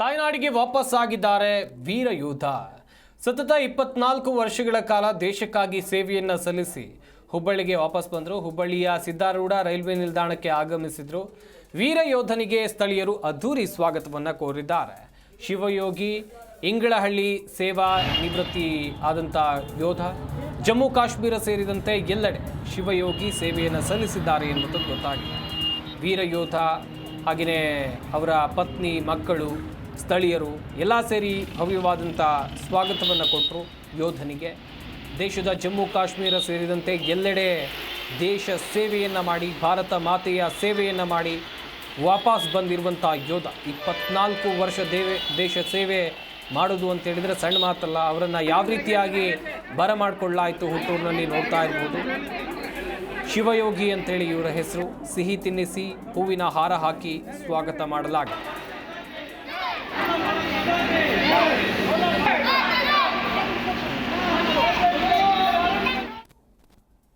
ತಾಯ್ನಾಡಿಗೆ ವಾಪಸ್ ಆಗಿದ್ದಾರೆ ವೀರ ಯೋಧ. ಸತತ ಇಪ್ಪತ್ನಾಲ್ಕು ವರ್ಷಗಳ ಕಾಲ ದೇಶಕ್ಕಾಗಿ ಸೇವೆಯನ್ನು ಸಲ್ಲಿಸಿ ಹುಬ್ಬಳ್ಳಿಗೆ ವಾಪಸ್ ಬಂದರು. ಹುಬ್ಬಳ್ಳಿಯ ಸಿದ್ದಾರೂಢ ರೈಲ್ವೆ ನಿಲ್ದಾಣಕ್ಕೆ ಆಗಮಿಸಿದ್ರು. ವೀರ ಯೋಧನಿಗೆ ಸ್ಥಳೀಯರು ಅದ್ಧೂರಿ ಸ್ವಾಗತವನ್ನು ಕೋರಿದ್ದಾರೆ. ಶಿವಯೋಗಿ, ಇಂಗಳಹಳ್ಳಿ ಸೇವಾ ನಿವೃತ್ತಿ ಆದಂಥ ಯೋಧ, ಜಮ್ಮು ಕಾಶ್ಮೀರ ಸೇರಿದಂತೆ ಎಲ್ಲೆಡೆ ಶಿವಯೋಗಿ ಸೇವೆಯನ್ನು ಸಲ್ಲಿಸಿದ್ದಾರೆ ಎನ್ನುವುದು ಗೊತ್ತಾಗಿದೆ. ವೀರ ಯೋಧ ಹಾಗೆಯೇ ಅವರ ಪತ್ನಿ, ಮಕ್ಕಳು ಸ್ಥಳೀಯರು ಎಲ್ಲ ಸೇರಿ ಭವ್ಯವಾದಂಥ ಸ್ವಾಗತವನ್ನು ಕೊಟ್ಟರು ಯೋಧನಿಗೆ. ದೇಶದ ಜಮ್ಮು ಕಾಶ್ಮೀರ ಸೇರಿದಂತೆ ಎಲ್ಲೆಡೆ ದೇಶ ಸೇವೆಯನ್ನು ಮಾಡಿ, ಭಾರತ ಮಾತೆಯ ಸೇವೆಯನ್ನು ಮಾಡಿ ವಾಪಸ್ ಬಂದಿರುವಂಥ ಯೋಧ. ಇಪ್ಪತ್ನಾಲ್ಕು ವರ್ಷ ದೇವೆ, ದೇಶ ಸೇವೆ ಮಾಡೋದು ಅಂತ ಹೇಳಿದರೆ ಸಣ್ಣ ಮಾತಲ್ಲ, ಅವರನ್ನು ಯಾವ ರೀತಿಯಾಗಿ ಬರಮಾಡಿಕೊಳ್ಳಾಯಿತು ಹುಟ್ಟೂರಿನಲ್ಲಿ ನೋಡ್ತಾ ಇರ್ಬೋದು. ಶಿವಯೋಗಿ ಅಂತೇಳಿ ಇವರ ಹೆಸರು. ಸಿಹಿ ತಿನ್ನಿಸಿ, ಹೂವಿನ ಹಾರ ಹಾಕಿ ಸ್ವಾಗತ ಮಾಡಲಾಗಿದೆ. Thank you.